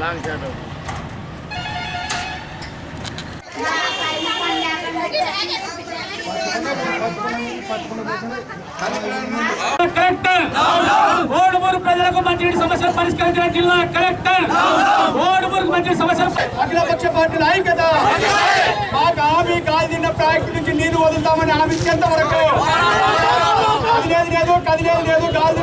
Long shot collector ఓడుమూరు ప్రజలకు మంచినీటి సమస్యలు పరిష్కరించిన జిల్లా కలెక్టర్. ఓడుమూరు మంచి సమస్యలు అఖిలపక్ష పార్టీల ఐక్యత మాకు హామీ గాలి తిన్న ప్రాజెక్టు నుంచి నీరు వదులుతామని హామీ ఇచ్చేంత వరకు. కదిలేదు లేదు కదిలేదు లేదు గాలి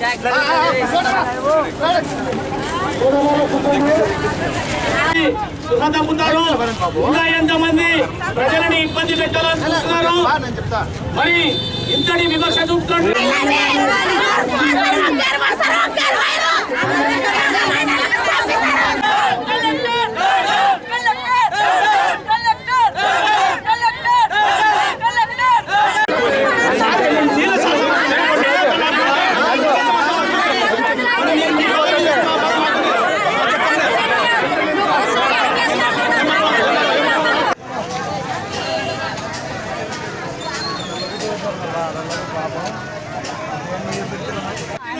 తిన్న ఇంకా ఎంతమంది ప్రజలని ఇబ్బంది పెట్టాలని చూస్తున్నారు మరి ఇంతటి విమర్శ చూపుతుంటే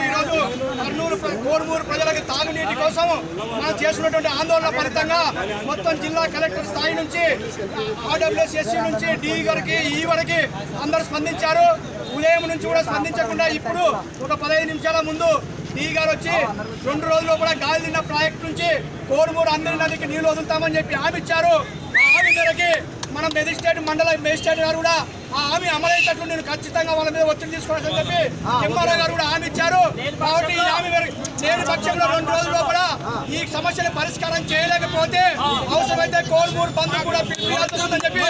ఈరోజు కర్నూలు ప్ర- కోడుమూరు ప్రజలకు తాగునీటి కోసం మనం చేసినటువంటి ఆందోళన ఫలితంగా మొత్తం జిల్లా కలెక్టర్ స్థాయి నుంచి ఆర్డబ్ల్యూఎస్ఎస్సీ నుంచి డి గారికి ఈ వరకు అందరూ స్పందించారు. ఉదయం నుంచి కూడా స్పందించకుండా ఇప్పుడు ఒక పదహైదు నిమిషాల ముందు డి గారు వచ్చి రెండు రోజులు కూడా గాలి తిన్న ప్రాజెక్ట్ నుంచి కోడుమూరు అందరి నదికి నీళ్ళు వదులుతామని చెప్పి హామీ ఇచ్చారు. హామీ మేరకి మన మెజిస్ట్రేట్ మండల మేజిస్ట్రేట్ గారు కూడా ఆ హామీ అమలయ్యేటట్లు నేను ఖచ్చితంగా వాళ్ళ మీద ఒత్తిడి తీసుకోవాలని చెప్పి ఎంఆర్ఓ గారు కూడా హామీ ఇచ్చారు. కాబట్టి ఈ హామీ మేరకు లేని పక్షంలో రెండు రోజుల్లో కూడా ఈ సమస్యని పరిష్కారం చేయలేకపోతే అవసరమైతే కోల్మూరు బంద్ కూడా చెప్పి.